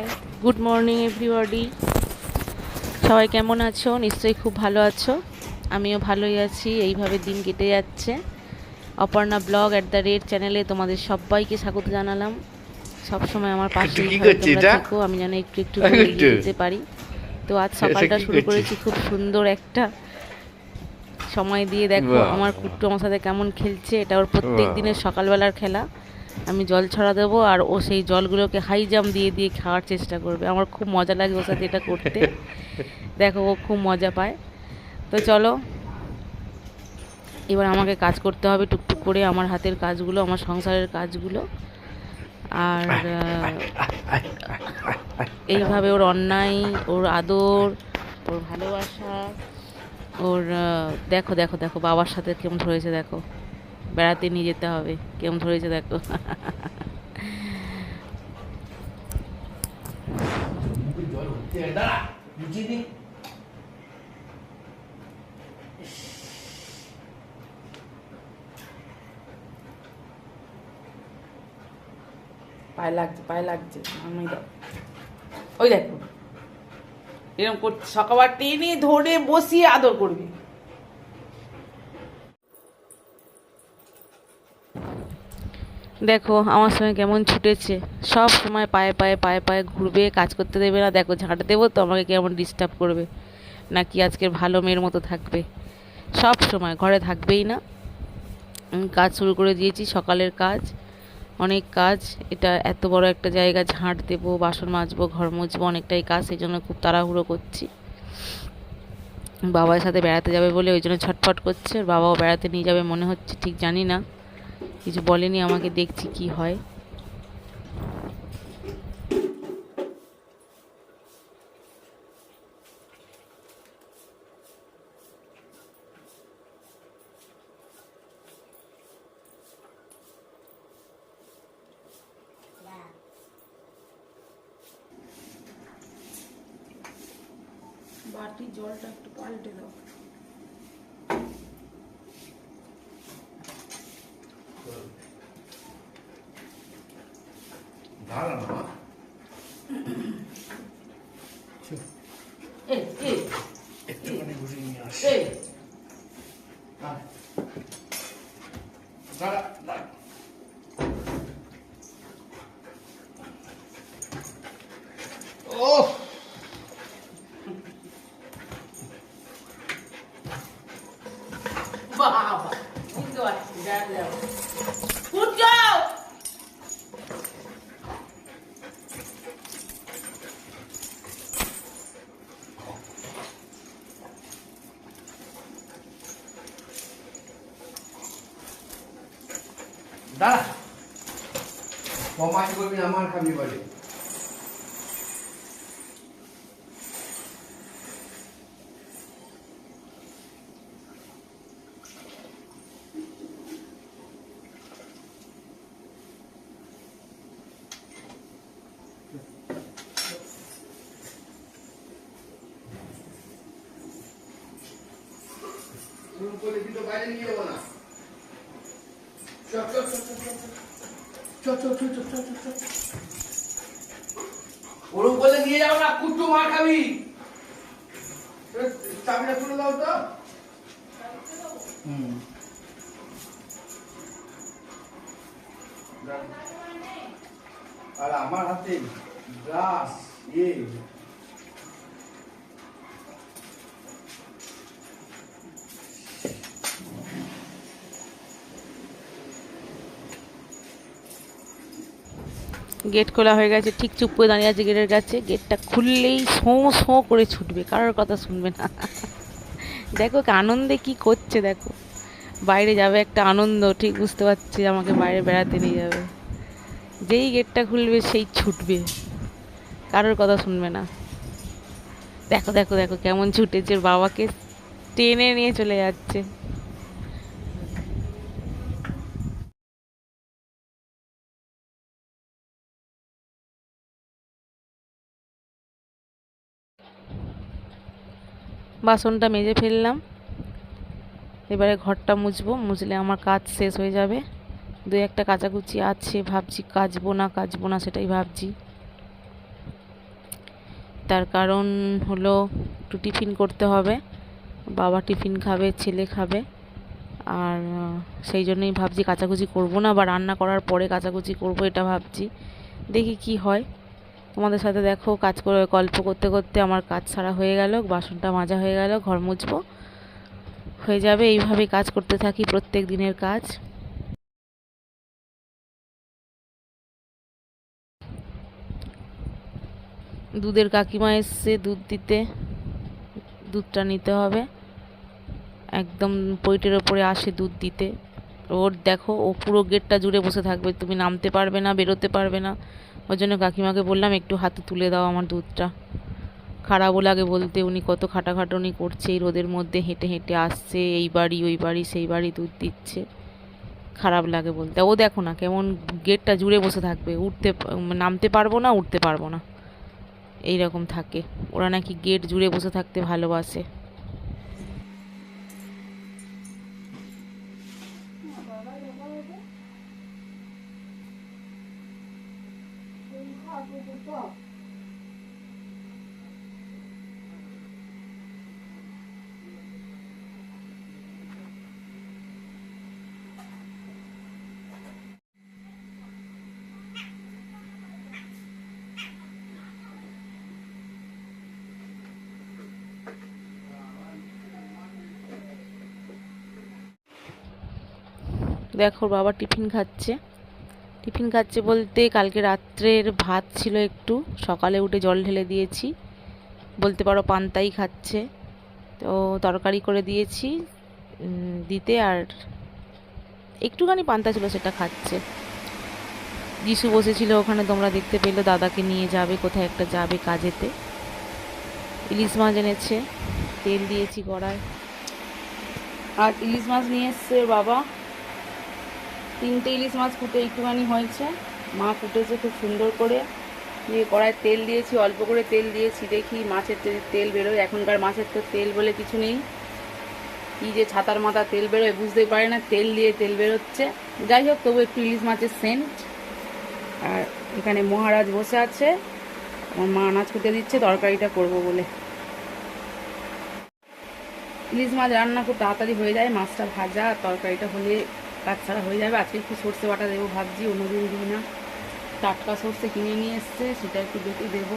Hi good morning everybody. সবাই কেমন আছো? নিশ্চয়ই খুব ভালো আছো। আমিও ভালোই আছি এইভাবে দিন কেটে যাচ্ছে। Aparna blog at the rate চ্যানেলে তোমাদের সবাইকে স্বাগত জানালাম। সবসময় আমার পাশে? থেকো আমি যেন একটু একটু যেতে পারি। তো আজ সকালটা শুরু করেছি খুব সুন্দর একটা সময় দিয়ে দেখো আমার। কুট্টু আমার সাথে কেমন খেলছে এটা ওর প্রত্যেক দিনের সকালবেলার খেলা। আমি জল ছড়া দেবো আর ও সেই জলগুলোকে হাই জাম্প দিয়ে দিয়ে খাওয়ার চেষ্টা করবে। আমার খুব মজা লাগে ওর সাথে এটা করতে। দেখো ও খুব মজা পায়। তো চলো এবার আমাকে কাজ করতে হবে টুকটুক করে আমার হাতের কাজগুলো আমার সংসারের কাজগুলো। আর এইভাবে ওর অন্যায় ওর আদর ওর ভালোবাসা ওর দেখো দেখো দেখো বাবার সাথে কেমন ধরেছে দেখো। বেড়াতে নিয়ে যেতে হবে। কেমন ধরেছে দেখো। পায়ে লাগছে পায়ে লাগছে। আমি ওই দেখো। এরকম করছে সকালবার টেনে ধরে বসিয়ে আদর করবি। দেখো, আমার সঙ্গে কেমন ছুটেছে। সব সময় পায়ে পায়ে পায়ে পায়ে ঘুরবে, কাজ করতে দেবে না। দেখো, ঝাঁট দেবো তো আমাকে কেমন ডিস্টার্ব করবে? নাকি আজকের ভালো মেয়ের মতো থাকবে? সব সময়, ঘরে থাকবেই না। আমি কাজ শুরু করে দিয়েছি, সকালের কাজ। অনেক কাজ, এটা এত বড় একটা জায়গা, ঝাঁট দেবো, বাসন মাজবো, ঘর মুছবো, অনেকটাই কাজ, সেই জন্য খুব তাড়াহুড়ো করছি। বাবার সাথে বেড়াতে যাবে বলে ওই জন্য ছটফট করছে বাবাও বেড়াতে নিয়ে যাবে মনে হচ্ছে, ঠিক জানি না। কিছু বলেনি আমাকে দেখছি কি হয়। বাটি জলটা একটু পাল্টে দাও। ধারণা একটুখানি ঘুরিয়ে নিয়ে আসি দাঁড়া দাঁড়া ও বাবা কিন্তু আসছি দাঁড়া Good job! দাঁড়া। আমার খাবি বলে করে বাইরে নিয়ে যাব না চল চল চল চল চল চল চল চল চল চল চল চল ওরম বলে নিয়ে যাও না কুট্টু মার খাবি। চাবিটা খুলে দাও তো। হুম। আর আমার হাতে গ্লাস এ গেট খোলা হয়ে গেছে, ঠিক চুপ করে দাঁড়িয়ে আছে গেটের কাছে। গেটটা খুললেই শোঁ শোঁ করে ছুটবে, কারোর কথা শুনবে না। দেখো আনন্দে কি করছে, দেখো। বাইরে যাবে একটা আনন্দ, ঠিক বুঝতে পারছি আমাকে বাইরে বেড়াতে নিয়ে যাবে। যেই গেটটা খুলবে সেই ছুটবে, কারোর কথা শুনবে না। দেখো দেখো দেখো কেমন ছুটেছে, বাবাকে টেনে নিয়ে চলে যাচ্ছে। বাসনটা মেজে ফেললাম। এবারে ঘরটা মুছবো, মুছলে আমার কাজ শেষ হয়ে যাবে। দু একটা কাচাকুচি আছে, ভাবছি কাচবো না কাচবো না সেটাই ভাবছি। তার কারণ হলো একটু টিফিন করতে হবে। বাবা টিফিন খাবে, ছেলে খাবে। আর সেই জন্যই ভাবছি কাচাকুচি করব না বা রান্না করার পরে কাচাকুচি করব এটা ভাবছি। দেখি কি হয়। তোমাদের সাথে দেখো কাজ করে, গল্প করতে করতে আমার কাজ সারা হয়ে গেল, বাসনটা মাজা হয়ে গেল, ঘর মুছবো। হয়ে যাবে এইভাবে কাজ করতে থাকি প্রত্যেক দিনের কাজ। দুধের কাকিমা এসছে, দুধ দিতে। দুধটা নিতে হবে। একদম পৈটের ওপরে আসে দুধ দিতে। ওর দেখো, ও পুরো গেটটা জুড়ে বসে থাকবে। তুমি নামতে পারবে না, বেরোতে পারবে না। ওই জন্য কাকিমাকে বললাম, একটু হাতে তুলে দাও আমার দুধটা। খারাপও লাগে বলতে, উনি কত খাটাখাটনি করছে, এই রোদের মধ্যে হেঁটে হেঁটে আসছে, এই বাড়ি, ওই বাড়ি, সেই বাড়ি দুধ দিচ্ছে। খারাপ লাগে বলতে। ও দেখো না কেমন গেটটা জুড়ে বসে থাকবে, উঠতে নামতে পারব না, উঠতে পারব না। এই রকম থাকে। ওরা নাকি গেট জুড়ে বসে থাকতে ভালোবাসে। দেখো বাবা টিফিন খাচ্ছে। টিফিন খাচ্ছে বলতে কালকে রাত্রের ভাত ছিল একটু। সকালে উঠে জল ঢেলে দিয়েছি। বলতে পারো পান্তাই খাচ্ছে। তো তরকারি করে দিয়েছি দিতে আর একটুখানি পান্তা ছিল সেটা খাচ্ছে। যিশু বসেছিল ওখানে, তোমরা দেখতে পেলে, দাদাকে নিয়ে যাবে, কোথায় একটা যাবে কাজেতে। ইলিশ মাছ এনেছে, তেল দিয়েছি কড়ায়। আর ইলিশ মাছ নিয়ে এসছে বাবা। তিনটে ইলিশ মাছ ফুটে একটুখানি হয়েছে। মা ফুটেছে খুব সুন্দর করে। দিয়ে কড়ায় তেল দিয়েছি, অল্প করে তেল দিয়েছি। দেখি মাছের তেল বেরোয়। এখনকার মাছের তো তেল বলে কিছু নেই। কি যে ছাতার মাথা তেল বেরোয় বুঝতেই পারে না। তেল দিয়ে তেল বেরোচ্ছে। যাই হোক, তবু একটু ইলিশ মাছের সেন্ট। আর এখানে মহারাজ বসে আছে। আমার মা আনাজ খেতে দিচ্ছে, তরকারিটা করব বলে। ইলিশ মাছ রান্না খুব তাড়াতাড়ি হয়ে যায়। মাছটা ভাজা, তরকারিটা হলে কাজ ছাড়া হয়ে যাবে, আজকে একটু সর্ষে বাটা দেবো ভাবছি, অন্যদিন দিই না। টাটকা সর্ষে কিনে নিয়ে এসছে, সেটা একটু বেটে দেবো।